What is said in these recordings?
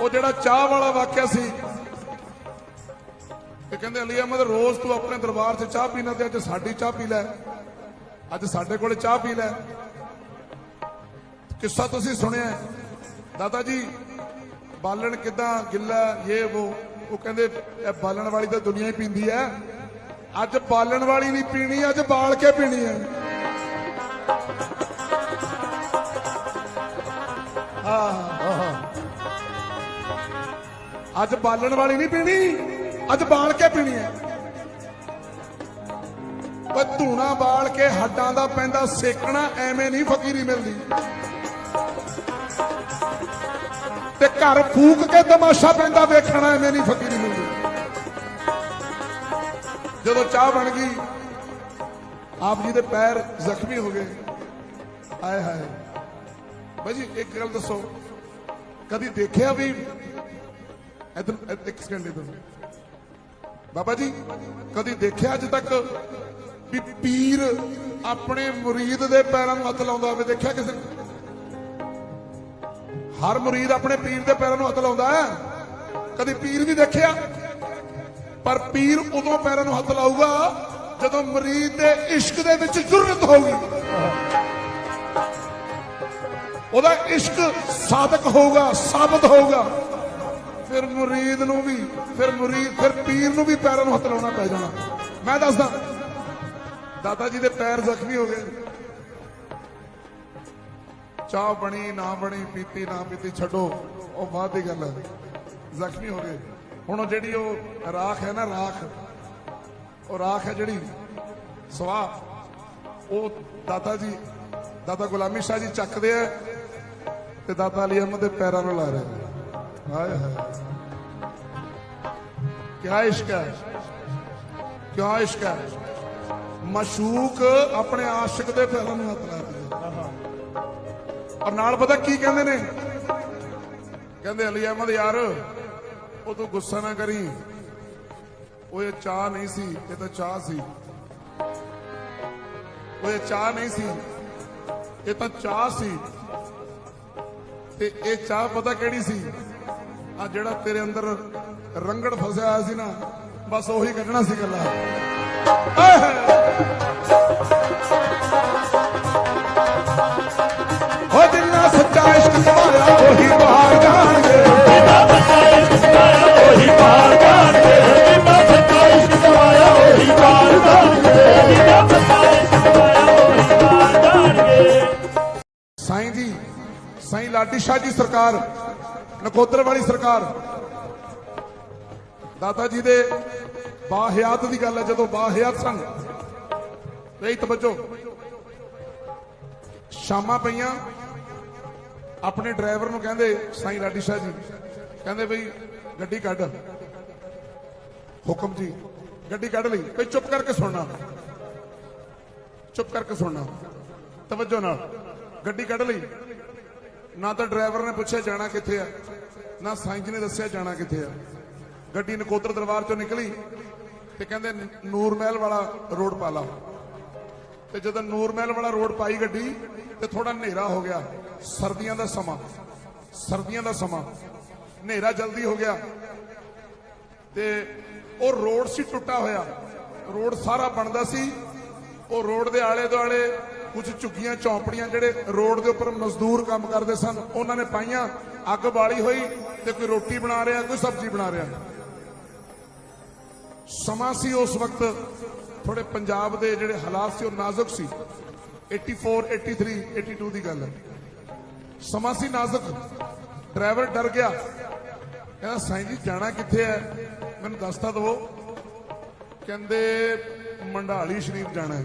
ਉਹ ਜਿਹੜਾ ਚਾਹ ਵਾਲਾ ਵਾਕਿਆ ਸੀ, ਇਹ ਕਹਿੰਦੇ, ਅਲੀ ਅਹਿਮਦ, ਰੋਜ਼ ਤੂੰ ਆਪਣੇ ਦਰਬਾਰ 'ਚ ਚਾਹ ਪੀਣਾ ਤੇ ਅੱਜ ਸਾਡੀ ਚਾਹ ਪੀ ਲੈ। ਅੱਜ ਸਾਡੇ ਕੋਲੇ ਚਾਹ ਪੀ ਲੈ। ਕਿੱਸਾ ਤੁਸੀਂ ਸੁਣਿਆ ਦਾਦਾ ਜੀ ਬਾਲਣ ਕਿਦਾਂ ਗਿੱਲਾ ਇਹ ਉਹ ਉਹ ਕਹਿੰਦੇ, ਇਹ ਬਾਲਣ ਵਾਲੀ ਤਾਂ ਦੁਨੀਆ ਹੀ ਪੀਂਦੀ ਹੈ। ਅੱਜ ਬਾਲਣ ਵਾਲੀ ਨਹੀਂ ਪੀਣੀ, ਅੱਜ ਬਾਲ ਕੇ ਪੀਣੀ ਹੈ। ਅੱਜ ਬਾਲਣ ਵਾਲੀ ਨਹੀਂ ਪੀਣੀ, ਅੱਜ ਬਾਲ ਕੇ ਪੀਣੀ ਹੈ। ਪਰ ਧੂਣਾ ਬਾਲ ਕੇ ਹੱਡਾਂ ਦਾ ਪੈਂਦਾ ਸੇਕਣਾ ਐਵੇਂ ਨਹੀਂ ਫਕੀਰੀ ਮਿਲਦੀ। ਤੇ ਘਰ ਫੂਕ ਕੇ ਤਮਾਸ਼ਾ ਪੈਂਦਾ ਵੇਖਣਾ ਐਵੇਂ ਨਹੀਂ ਫਕੀਰੀ ਮਿਲਦੀ। ਜਦੋਂ ਚਾਹ ਬਣ ਗਈ, ਆਪ ਜੀ ਦੇ ਪੈਰ ਜ਼ਖਮੀ ਹੋ ਗਏ। ਆਏ ਹਾਏ। ਭਾਜੀ ਇੱਕ ਗੱਲ ਦੱਸੋ। ਕਦੀ ਦੇਖਿਆ ਵੀ ਇਧਰ ਇੱਕ ਸਕਿੰਡ ਇਧਰ ਬਾਬਾ ਜੀ, ਕਦੀ ਦੇਖਿਆ ਅੱਜ ਤੱਕ ਵੀ ਪੀਰ ਆਪਣੇ ਮੁਰੀਦ ਦੇ ਪੈਰਾਂ ਨੂੰ ਹੱਥ ਲਾਉਂਦਾ ਹੋਵੇ? ਦੇਖਿਆ ਕਿਸੇ ਨੇ? ਹਰ ਮੁਰੀਦ ਆਪਣੇ ਪੀਰ ਦੇ ਪੈਰਾਂ ਨੂੰ ਹੱਥ ਲਾਉਂਦਾ ਹੈ। ਕਦੀ ਪੀਰ ਵੀ ਦੇਖਿਆ? ਪਰ ਪੀਰ ਉਦੋਂ ਪੈਰਾਂ ਨੂੰ ਹੱਥ ਲਾਊਗਾ ਜਦੋਂ ਮੁਰੀਦ ਦੇ ਇਸ਼ਕ ਦੇ ਵਿੱਚ ਜੁਰਤ ਹੋਊਗੀ। ਉਹਦਾ ਇਸ਼ਕ ਸਾਦਕ ਹੋਊਗਾ, ਸਾਬਤ ਹੋਊਗਾ। ਫਿਰ ਮੁਰੀਦ ਨੂੰ ਵੀ, ਫਿਰ ਮੁਰੀਦ, ਫਿਰ ਪੀਰ ਨੂੰ ਵੀ ਪੈਰਾਂ ਨੂੰ ਹੱਥ ਲਾਉਣਾ ਪੈ ਜਾਣਾ। ਮੈਂ ਦੱਸਦਾ, ਦਾਦਾ ਜੀ ਦੇ ਪੈਰ ਜ਼ਖਮੀ ਹੋ ਗਏ। ਚਾਹ ਬਣੀ, ਨਾ ਬਣੀ, ਪੀਤੀ, ਨਾ ਪੀਤੀ, ਛੱਡੋ, ਉਹ ਬਾਅਦ ਦੀ ਗੱਲ ਹੈ ਜ਼ਖਮੀ ਹੋ ਗਏ। ਹੁਣ ਉਹ ਜਿਹੜੀ ਉਹ ਰਾਖ ਹੈ ਨਾ, ਰਾਖ, ਉਹ ਰਾਖ ਹੈ ਜਿਹੜੀ ਸਵਾਹ ਉਹ ਦਾਦਾ ਜੀ, ਦਾਦਾ ਗੁਲਾਮੀ ਸ਼ਾਹ ਜੀ ਚੱਕਦੇ ਆ ਤੇ ਦਾਦਾ ਅਲੀ ਅਹਿਮਦ ਦੇ ਪੈਰਾਂ ਨੂੰ ਲਾ ਰਹੇ ਹਾਏ ਹਾਏ। ਕਿਆ ਇਸ਼ਕ ਹੈ? ਕਿਆ ਇਸ਼ਕ ਹੈ? ਮਸ਼ੂਕ ਆਪਣੇ ਆਸ਼ਿਕ ਦੇ ਪੈਰਾਂ ਨੂੰ ਹੱਥ ਲਾ ਔਰ ਨਾਲ ਪਤਾ ਕੀ ਕਹਿੰਦੇ ਨੇ? ਕਹਿੰਦੇ ਅਲੀ ਅਹਿਮਦ, ਯਾਰ, ਉਹ ਤੂੰ ਗੁੱਸਾ ਨਾ ਕਰੀ। ਉਹ ਇਹ ਚਾਹ ਨਹੀਂ ਸੀ, ਇਹ ਤਾਂ ਚਾਹ ਸੀ। ਉਹ ਇਹ ਚਾਹ ਨਹੀਂ ਸੀ, ਇਹ ਤਾਂ ਚਾਹ ਸੀ। ਤੇ ਇਹ ਚਾਹ ਪਤਾ ਕਿਹੜੀ ਸੀ? ਆ ਜਿਹੜਾ ਤੇਰੇ ਅੰਦਰ ਰੰਗੜ ਫਸਿਆ ਹੋਇਆ ਸੀ ਨਾ, ਬਸ ਉਹੀ ਕੱਢਣਾ ਸੀ ਗੱਲਾਂ ਆਏ ਹਾਏ। ਹੋ ਸੱਚਾ ਇਸ਼ਕ ਕਮਾਇਆ ਉਹੀ ਬਾਹਰ ਲਾਡੀ ਸ਼ਾਹ ਜੀ ਸਰਕਾਰ, ਨਕੋਦਰ ਵਾਲੀ ਸਰਕਾਰ। ਦਾਦਾ ਜੀ ਦੇ ਬਾਹਿਆਤ ਦੀ ਗੱਲ ਹੈ, ਜਦੋਂ ਬਾਹਿਆਤ ਸਨ ਬਈ ਤਵੱਜੋ ਸ਼ਾਮਾਂ ਪਈਆਂ, ਆਪਣੇ ਡਰਾਈਵਰ ਨੂੰ ਕਹਿੰਦੇ, ਸਾਈਂ ਲਾਡੀ ਸ਼ਾਹ ਜੀ। ਕਹਿੰਦੇ ਬਈ, ਗੱਡੀ ਕੱਢ। ਹੁਕਮ ਜੀ, ਗੱਡੀ ਕੱਢ ਲਈ, ਬਈ ਚੁੱਪ ਕਰਕੇ ਸੁਣਨਾ ਚੁੱਪ ਕਰਕੇ ਸੁਣਨਾ ਤਵੱਜੋ ਨਾਲ, ਗੱਡੀ ਕੱਢ ਲਈ। ਨਾ ਤਾਂ ਡਰਾਈਵਰ ਨੇ ਪੁੱਛਿਆ ਜਾਣਾ ਕਿੱਥੇ ਆ, ਨਾ ਸਾਇੰਸ ਨੇ ਦੱਸਿਆ ਜਾਣਾ ਕਿੱਥੇ ਆ। ਗੱਡੀ ਨਕੋਦਰ ਦਰਬਾਰ ਚੋਂ ਨਿਕਲੀ ਤੇ ਕਹਿੰਦੇ ਨੂਰ ਮਹਿਲ ਵਾਲਾ ਰੋਡ ਪਾ ਲਾ ਤੇ ਜਦੋਂ ਨੂਰ ਮਹਿਲ ਵਾਲਾ ਰੋਡ ਪਾਈ ਗੱਡੀ ਤੇ ਥੋੜਾ ਹਨੇਰਾ ਹੋ ਗਿਆ, ਸਰਦੀਆਂ ਦਾ ਸਮਾਂ, ਸਰਦੀਆਂ ਦਾ ਸਮਾਂ। ਹਨੇਰਾ ਜਲਦੀ ਹੋ ਗਿਆ ਤੇ ਉਹ ਰੋਡ ਸੀ ਟੁੱਟਾ ਹੋਇਆ। ਰੋਡ ਸਾਰਾ ਬਣਦਾ ਸੀ, ਉਹ ਰੋਡ ਦੇ ਆਲੇ ਦੁਆਲੇ ਕੁਝ ਝੁੱਗੀਆਂ ਚੌਂਪੜੀਆਂ ਜਿਹੜੇ ਰੋਡ ਦੇ ਉੱਪਰ ਮਜ਼ਦੂਰ ਕੰਮ ਕਰਦੇ ਸਨ, ਉਹਨਾਂ ਨੇ ਪਾਈਆਂ, ਅੱਗ ਬਾਲੀ ਹੋਈ ਤੇ ਕੋਈ ਰੋਟੀ ਬਣਾ ਰਿਹਾ, ਕੋਈ ਸਬਜ਼ੀ ਬਣਾ ਰਿਹਾ। ਸਮਾਂ ਸੀ ਉਸ ਵਕਤ, ਥੋੜੇ ਪੰਜਾਬ ਦੇ ਜਿਹੜੇ ਹਾਲਾਤ ਸੀ ਉਹ ਨਾਜ਼ੁਕ ਸੀ। 84 83 82 ਦੀ ਗੱਲ ਹੈ। ਸਮਾਂ ਸੀ ਨਾਜ਼ੁਕ, ਡਰਾਈਵਰ ਡਰ ਗਿਆ। ਕਹਿੰਦਾ, ਸਾਈਂ ਜੀ, ਜਾਣਾ ਕਿੱਥੇ ਹੈ? ਮੈਨੂੰ ਦੱਸ ਤਾਂ ਦਿਵੋ। ਕਹਿੰਦੇ, ਮੰਡਾਲੀ ਸ਼ਰੀਫ ਜਾਣਾ ਹੈ।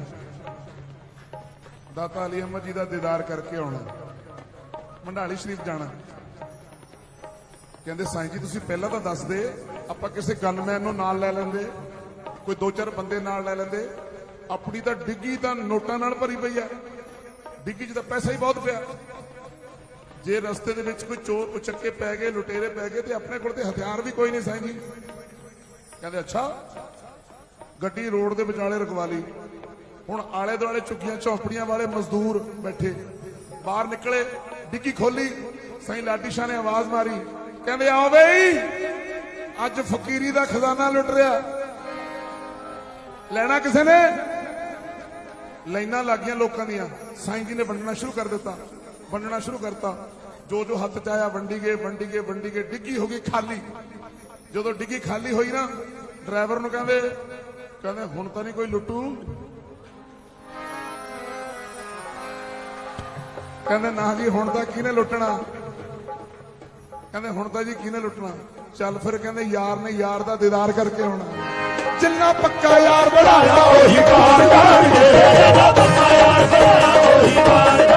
ਦਾਤਾ ਅਲੀ ਅਹਿਮਦ ਜੀ ਦਾ ਦੀਦਾਰ ਕਰਕੇ ਆਉਣਾ। ਮੰਡਾਲੀ ਸ਼ਰੀਫ ਜਾਣਾ। ਕਹਿੰਦੇ, ਸਾਈਂ ਜੀ, ਤੁਸੀਂ ਪਹਿਲਾਂ ਤਾਂ ਦੱਸ ਦੇ ਆਪਾਂ ਕਿਸੇ ਗਨਮੈਨ ਨੂੰ ਨਾਲ ਲੈ ਲੈਂਦੇ, ਕੋਈ ਦੋ ਚਾਰ ਬੰਦੇ ਨਾਲ ਲੈ ਲੈਂਦੇ, ਆਪਣੀ ਤਾਂ ਡਿੱਗੀ ਤਾਂ ਨੋਟਾਂ ਨਾਲ ਭਰੀ ਪਈ ਆ। ਡਿੱਗੀ 'ਚ ਤਾਂ ਪੈਸਾ ਹੀ ਬਹੁਤ ਪਿਆ। ਜੇ ਰਸਤੇ ਦੇ ਵਿੱਚ ਕੋਈ ਚੋਰ ਉਚੱਕੇ ਪੈ ਗਏ, ਲੁਟੇਰੇ ਪੈ ਗਏ ਤੇ ਆਪਣੇ ਕੋਲ ਤੇ ਹਥਿਆਰ ਵੀ ਕੋਈ ਨਹੀਂ, ਸਾਈਂ ਜੀ। ਕਹਿੰਦੇ, ਅੱਛਾ, ਗੱਡੀ ਰੋਡ ਦੇ ਵਿਚਾਲੇ ਰਖਵਾ ਲਈ। ਹੁਣ ਆਲੇ ਦੁਆਲੇ ਝੁੱਗੀਆਂ ਝੌਂਪੜੀਆਂ ਵਾਲੇ ਮਜ਼ਦੂਰ ਬੈਠੇ। ਬਾਹਰ ਨਿਕਲੇ, ਡਿੱਗੀ ਖੋਲੀ ਸਾਈਂ ਲਾਡੀ ਸ਼ਾਹ ਨੇ ਆਵਾਜ਼ ਮਾਰੀ, ਕਹਿੰਦੇ, ਆਓ ਬਈ, ਅੱਜ ਫਕੀਰੀ ਦਾ ਖਜ਼ਾਨਾ ਲੁੱਟ ਰਿਹਾ। ਲੈਣਾ ਕਿਸੇ ਨੇ? ਲਾਈਨਾਂ ਲੱਗੀਆਂ ਲੋਕਾਂ ਦੀਆਂ। ਸਾਈਂ ਜੀ ਨੇ ਵੰਡਣਾ ਸ਼ੁਰੂ ਕਰ ਦਿੱਤਾ, ਵੰਡਣਾ ਸ਼ੁਰੂ ਕਰਤਾ। ਜੋ ਜੋ ਹੱਥ ਚ ਆਇਆ, ਵੰਡੀ ਗਏ ਵੰਡੀ ਗਏ ਵੰਡੀ ਗਏ, ਡਿੱਗੀ ਹੋ ਗਈ ਖਾਲੀ। ਜਦੋਂ ਡਿੱਗੀ ਖਾਲੀ ਹੋਈ ਨਾ, ਡਰਾਈਵਰ ਨੂੰ ਕਹਿੰਦੇ ਕਹਿੰਦੇ, ਹੁਣ ਤਾਂ ਨਹੀਂ ਕੋਈ ਲੁੱਟੂ। ਕਹਿੰਦੇ, ਨਾ ਜੀ, ਹੁਣ ਤਾਂ ਕਿਹਨੇ ਲੁੱਟਣਾ? ਕਹਿੰਦੇ, ਹੁਣ ਤਾਂ ਜੀ ਕਿਹਨੇ ਲੁੱਟਣਾ? ਚੱਲ ਫਿਰ ਕਹਿੰਦੇ, ਯਾਰ ਨੇ ਯਾਰ ਦਾ ਦੀਦਾਰ ਕਰਕੇ ਆਉਣਾ। ਜਿੰਨਾ ਪੱਕਾ ਯਾਰ ਬਣਾਇਆ, ਉਹੀ ਪਾਰ ਜਾਣਗੇ ਜਿਹਦਾ ਪੱਕਾ ਯਾਰ ਬਣਾਇਆ ਉਹੀ ਪਾਰ